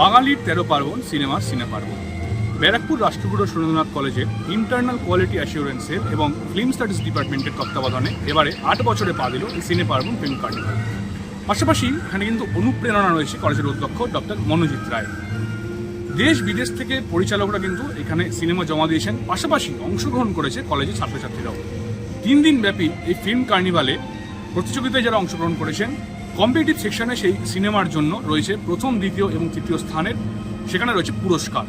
বাঙালির তেরো পার্বণ সিনেমা সিনে পার্বণ। ব্যারাকপুর রাষ্ট্রগুরু সুরেন্দ্রনাথ কলেজের ইন্টারনাল কোয়ালিটি অ্যাসিওরেন্সের এবং ফিল্ম স্টাডিজ ডিপার্টমেন্টের তত্ত্বাবধানে এবারে আট বছরে পা দিল এই সিনে পার্বণ ফিল্ম কার্নিভাল পাশাপাশি এখানে কিন্তু অনুপ্রেরণা রয়েছে কলেজের অধ্যক্ষ ডক্টর মনোজিৎ রায়। দেশ বিদেশ থেকে পরিচালকরা কিন্তু এখানে সিনেমা জমা দিয়েছেন, পাশাপাশি অংশগ্রহণ করেছে কলেজের ছাত্রছাত্রীরাও। তিন দিন ব্যাপী এই ফিল্ম কার্নিভালে প্রতিযোগিতায় যারা অংশগ্রহণ করেছেন কম্পিটিটিভ সেকশনে সেই সিনেমার জন্য রয়েছে প্রথম দ্বিতীয় এবং তৃতীয় স্থানের সেখানে রয়েছে পুরস্কার।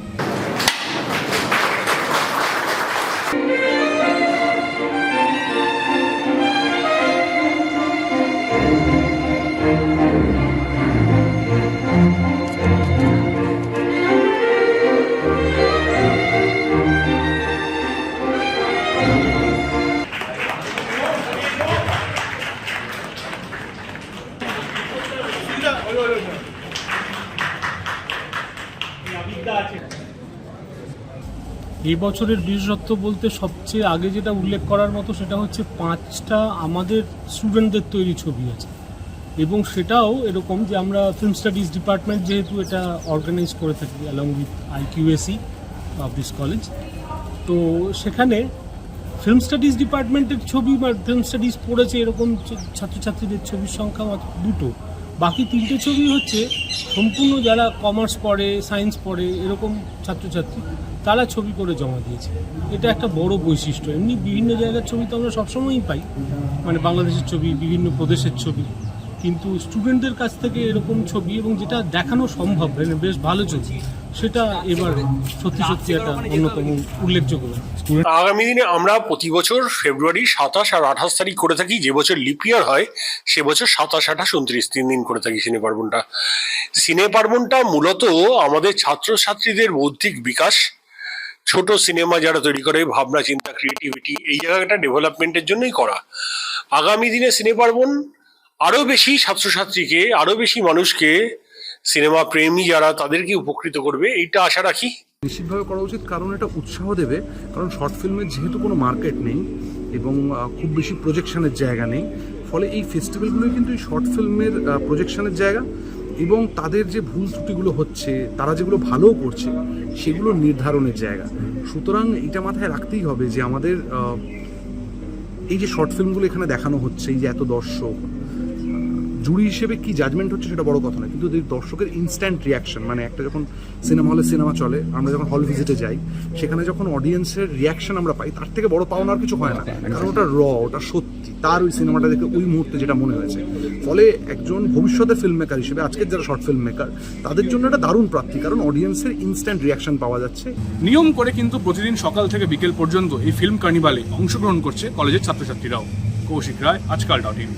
এই বছরের বিশেষত্ব বলতে সবচেয়ে আগে যেটা উল্লেখ করার মতো সেটা হচ্ছে পাঁচটা আমাদের স্টুডেন্টদের তৈরি ছবি আছে। এবং সেটাও এরকম যে আমরা ফিল্ম স্টাডিজ ডিপার্টমেন্ট যেহেতু এটা অর্গানাইজ করে থাকি along with IQAC of this college তো সেখানে ফিল্ম স্টাডিজ ডিপার্টমেন্টের ছবি বা ফিল্ম স্টাডিজ পড়েছে এরকম ছাত্রছাত্রীদের ছবির সংখ্যা দুটো। বাকি তিনটে ছবি হচ্ছে সম্পূর্ণ যারা কমার্স পড়ে, সায়েন্স পড়ে, এরকম ছাত্রছাত্রী, তারা ছবি করে জমা দিয়েছে। এটা একটা বড় বৈশিষ্ট্য। এমনি বিভিন্ন জায়গার ছবি তো আমরা সবসময়ই পাই। মানে বাংলাদেশের ছবি, বিভিন্ন প্রদেশের ছবি। কিন্তু স্টুডেন্টদের কাছ থেকে এরকম ছবি এবং যেটা দেখানো সম্ভব মানে বেশ ভালো ছবি। সেটা এবার সত্যি সত্যি একটা অন্যতম উল্লেখযোগ্য আগামী দিনে আমরা প্রতি বছর ফেব্রুয়ারি সাতাশ আর আঠাশ তারিখ করে থাকি, যে বছর লিপ ইয়ার হয়, সে বছর সাতাশ, আঠাশ, উনত্রিশ, তিন দিন করে থাকি সিনে পার্বণটা। সিনে পার্বণটা মূলত আমাদের ছাত্রছাত্রীদের বৌদ্ধিক বিকাশ, ছোট সিনেমা যারা তৈরি করে, ভাবনা, চিন্তা ক্রিয়েটিভিটি এই জায়গাটা ডেভেলপমেন্টের জন্যই করা। আগামী দিনে সিনে পার্বণ আরও বেশি ছাত্রছাত্রীকে, আরও বেশি মানুষকে সিনেমা প্রেমী যারা তাদেরকে উপকৃত করবে, এইটা আশা রাখি। নিশ্চিতভাবে করা উচিত, কারণ এটা উৎসাহ দেবে, কারণ শর্ট ফিল্মের যেহেতু কোনো মার্কেট নেই এবং খুব বেশি প্রজেকশনের জায়গা নেই, ফলে এই ফেস্টিভ্যালগুলোই কিন্তু এই শর্ট ফিল্মের প্রজেকশনের জায়গা এবং তাদের যে ভুল ত্রুটিগুলো হচ্ছে, তারা যেগুলো ভালোও করছে, সেগুলো নির্ধারণের জায়গা। সুতরাং এটা মাথায় রাখতেই হবে যে আমাদের এই যে শর্ট ফিল্মগুলো এখানে দেখানো হচ্ছে, এই যে এত দর্শক জুরি হিসেবে কি জাজমেন্ট হচ্ছে সেটা বড় কথা না কিন্তু দর্শকের ইনস্ট্যান্ট রিয়াকশন মানে একটা যখন সিনেমা হলে সিনেমা চলে আমরা যখন হল ভিজিটে যাই সেখানে যখন অডিয়েন্সের রিয়াকশন আমরা পাই তার থেকে বড় পাওনার কিছু হয় না। কারণ ওটা র ওটা সত্যি। তার ওই সিনেমাটা দেখে ওই মুহূর্তে যেটা মনে হয়েছে। ফলে একজন ভবিষ্যতের ফিল্ম মেকার হিসেবে আজকের যারা শর্ট ফিল্ম মেকার তাদের জন্য এটা দারুণ প্রাপ্তি। কারণ অডিয়েন্সের ইনস্ট্যান্ট রিয়াকশন পাওয়া যাচ্ছে। নিয়ম করে কিন্তু প্রতিদিন সকাল থেকে বিকেল পর্যন্ত এই ফিল্ম কার্নিভালে অংশগ্রহণ করছে কলেজের ছাত্রছাত্রীরাও। কৌশিক রায় আজকাল ডট ইন